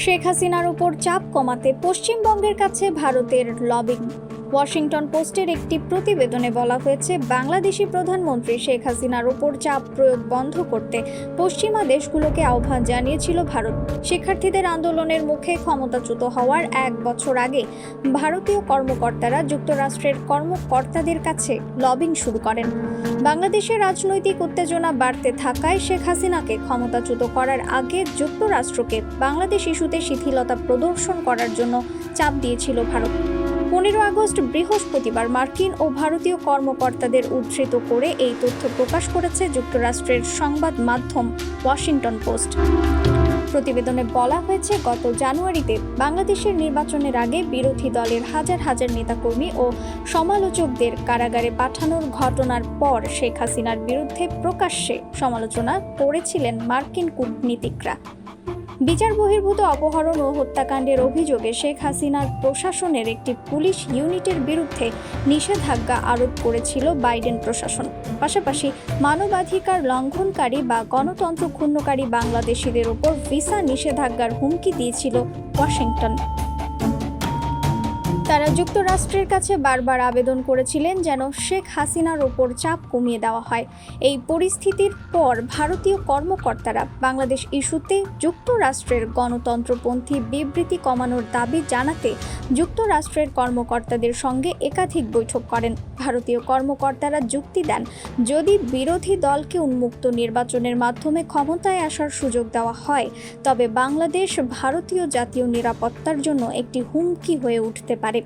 শেখ হাসিনার উপর চাপ কমাতে পশ্চিমবঙ্গের কাছে ভারতের লবিং ওয়াশিংটন পোস্টের একটি প্রতিবেদনে বলা হয়েছে, বাংলাদেশি প্রধানমন্ত্রী শেখ হাসিনার ওপর চাপ প্রয়োগ বন্ধ করতে পশ্চিমা দেশগুলোকে আহ্বান জানিয়েছিল ভারত। শিক্ষার্থীদের আন্দোলনের মুখে ক্ষমতাচ্যুত হওয়ার এক বছর আগে ভারতীয় কর্মকর্তারা যুক্তরাষ্ট্রের কর্মকর্তাদের কাছে লবিং শুরু করেন। বাংলাদেশের রাজনৈতিক উত্তেজনা বাড়তে থাকায় শেখ হাসিনাকে ক্ষমতাচ্যুত করার আগে যুক্তরাষ্ট্রকে বাংলাদেশ ইস্যুতে শিথিলতা প্রদর্শন করার জন্য চাপ দিয়েছিল ভারত। পনেরো আগস্ট বৃহস্পতিবার মার্কিন ও ভারতীয় কর্মকর্তাদের উদ্ধৃত করে এই তথ্য প্রকাশ করেছে যুক্তরাষ্ট্রের সংবাদ মাধ্যম ওয়াশিংটন পোস্ট। প্রতিবেদনে বলা হয়েছে, গত জানুয়ারিতে বাংলাদেশের নির্বাচনের আগে বিরোধী দলের হাজার হাজার নেতাকর্মী ও সমালোচকদের কারাগারে পাঠানোর ঘটনার পর শেখ হাসিনার বিরুদ্ধে প্রকাশ্যে সমালোচনা করেছিলেন মার্কিন কূটনীতিকরা। বিচার বহির্ভূত অপহরণ ও হত্যাকাণ্ডের অভিযোগে শেখ হাসিনার প্রশাসনের একটি পুলিশ ইউনিটের বিরুদ্ধে নিষেধাজ্ঞা আরোপ করেছিল বাইডেন প্রশাসন। পাশাপাশি মানবাধিকার লঙ্ঘনকারী বা গণতন্ত্র ক্ষুণ্ণকারী বাংলাদেশিদের ওপর ভিসা নিষেধাজ্ঞার হুমকি দিয়েছিল ওয়াশিংটন। তারা যুক্তরাষ্ট্রের কাছে বারবার আবেদন করেছিলেন যেন শেখ হাসিনার ওপর চাপ কমিয়ে দেওয়া হয়। এই পরিস্থিতির পর ভারতীয় কর্মকর্তারা বাংলাদেশ ইস্যুতে যুক্তরাষ্ট্রের গণতন্ত্রপন্থী বিবৃতি কমানোর দাবি জানাতে যুক্তরাষ্ট্রের কর্মকর্তাদের সঙ্গে একাধিক বৈঠক করেন। ভারতীয় কর্মকর্তারা যুক্তি দেন, যদি বিরোধী দলকে উন্মুক্ত নির্বাচনের মাধ্যমে ক্ষমতায় আসার সুযোগ দেওয়া হয়, তবে বাংলাদেশ ভারতীয় জাতীয় নিরাপত্তার জন্য একটি হুমকি হয়ে উঠতে পারে।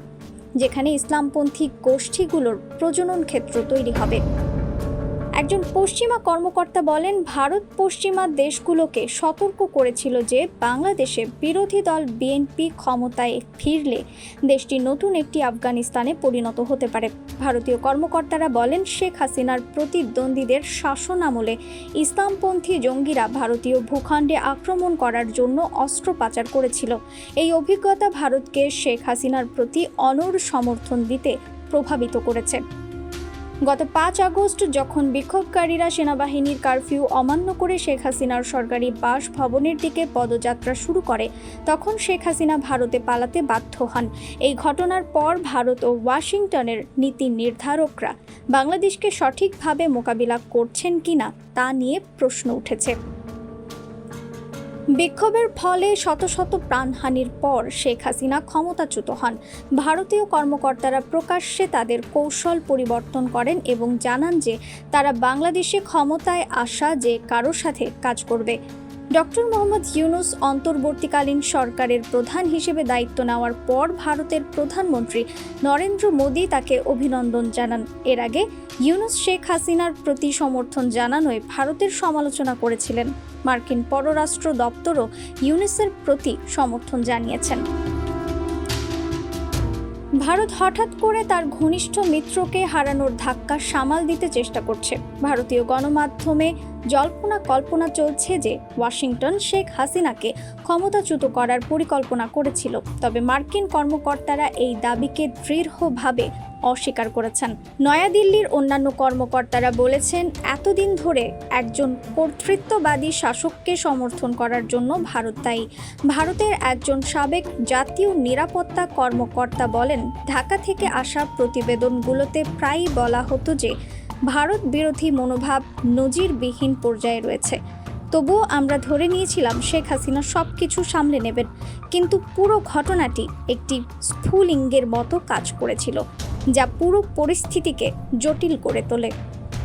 যেখানে ইসলামপন্থী গোষ্ঠীগুলোর প্রজনন ক্ষেত্র তৈরি হবে। একজন পশ্চিমা কর্মকর্তা বলেন, ভারত পশ্চিমা দেশগুলোকে সতর্ক করেছিল যে বাংলাদেশে বিরোধী দল বিএনপি ক্ষমতায় ফিরলে দেশটি নতুন একটি আফগানিস্তানে পরিণত হতে পারে। ভারতীয় কর্মকর্তারা বলেন, শেখ হাসিনার প্রতিদ্বন্দ্বীদের শাসন আমলে ইসলামপন্থী জঙ্গিরা ভারতীয় ভূখণ্ডে আক্রমণ করার জন্য অস্ত্র পাচার করেছিল। এই অভিজ্ঞতা ভারতকে শেখ হাসিনার প্রতি অনড় সমর্থন দিতে প্রভাবিত করেছে। গত পাঁচ আগস্ট যখন বিক্ষোভকারীরা সেনাবাহিনীর কারফিউ অমান্য করে শেখ হাসিনার সরকারি বাসভবনের দিকে পদযাত্রা শুরু করে, তখন শেখ হাসিনা ভারতে পালাতে বাধ্য হন। এই ঘটনার পর ভারত ও ওয়াশিংটনের নীতি নির্ধারকরা বাংলাদেশকে সঠিকভাবে মোকাবিলা করছেন কিনা তা নিয়ে প্রশ্ন উঠেছে। বিক্ষোভের ফলে শত শত প্রাণহানির পর শেখ হাসিনা ক্ষমতাচ্যুত হন। ভারতীয় কর্মকর্তারা প্রকাশ্যে তাদের কৌশল পরিবর্তন করেন এবং জানান যে তারা বাংলাদেশে ক্ষমতায় আসা যে কারোর সাথে কাজ করবে। ডক্টর মোহাম্মদ ইউনুস অন্তর্বর্তীকালীন সরকারের প্রধান হিসেবে দায়িত্ব নেওয়ার পর ভারতের প্রধানমন্ত্রী নরেন্দ্র মোদী তাকে অভিনন্দন জানান। এর আগে ইউনুস শেখ হাসিনার প্রতি সমর্থন জানানোয় ভারতের সমালোচনা করেছিলেন। মার্কিন পররাষ্ট্র দপ্তরও ইউনুসের প্রতি সমর্থন জানিয়েছেন। ভারত হঠাৎ করে তার ঘনিষ্ঠ মিত্রকে হারানোর ধাক্কা সামাল দিতে চেষ্টা করছে। ভারতীয় গণমাধ্যমে জল্পনা কল্পনা চলছে যে ওয়াশিংটন শেখ হাসিনাকে ক্ষমতাচ্যুত করার পরিকল্পনা করেছিল। তবে মার্কিন কর্মকর্তারা এই দাবিকে দৃঢ়ভাবে অস্বীকার করেছেন। নয়াদিল্লির অন্যান্য কর্মকর্তারা বলেছেন, এতদিন ধরে একজন কর্তৃত্ববাদী শাসককে সমর্থন করার জন্য ভারত দায়ী। ভারতের একজন সাবেক জাতীয় নিরাপত্তা কর্মকর্তা বলেন, ঢাকা থেকে আসা প্রতিবেদনগুলোতে প্রায়ই বলা হতো যে, ভারত বিরোধী মনোভাব নজিরবিহীন পর্যায়ে রয়েছে। তবুও আমরা ধরে নিয়েছিলাম, শেখ হাসিনা সব কিছু সামলে নেবেন। কিন্তু পুরো ঘটনাটি একটি স্ফুলিঙ্গের মতো কাজ করেছিল। যা পুরো পরিস্থিতিকে জটিল করে তোলে।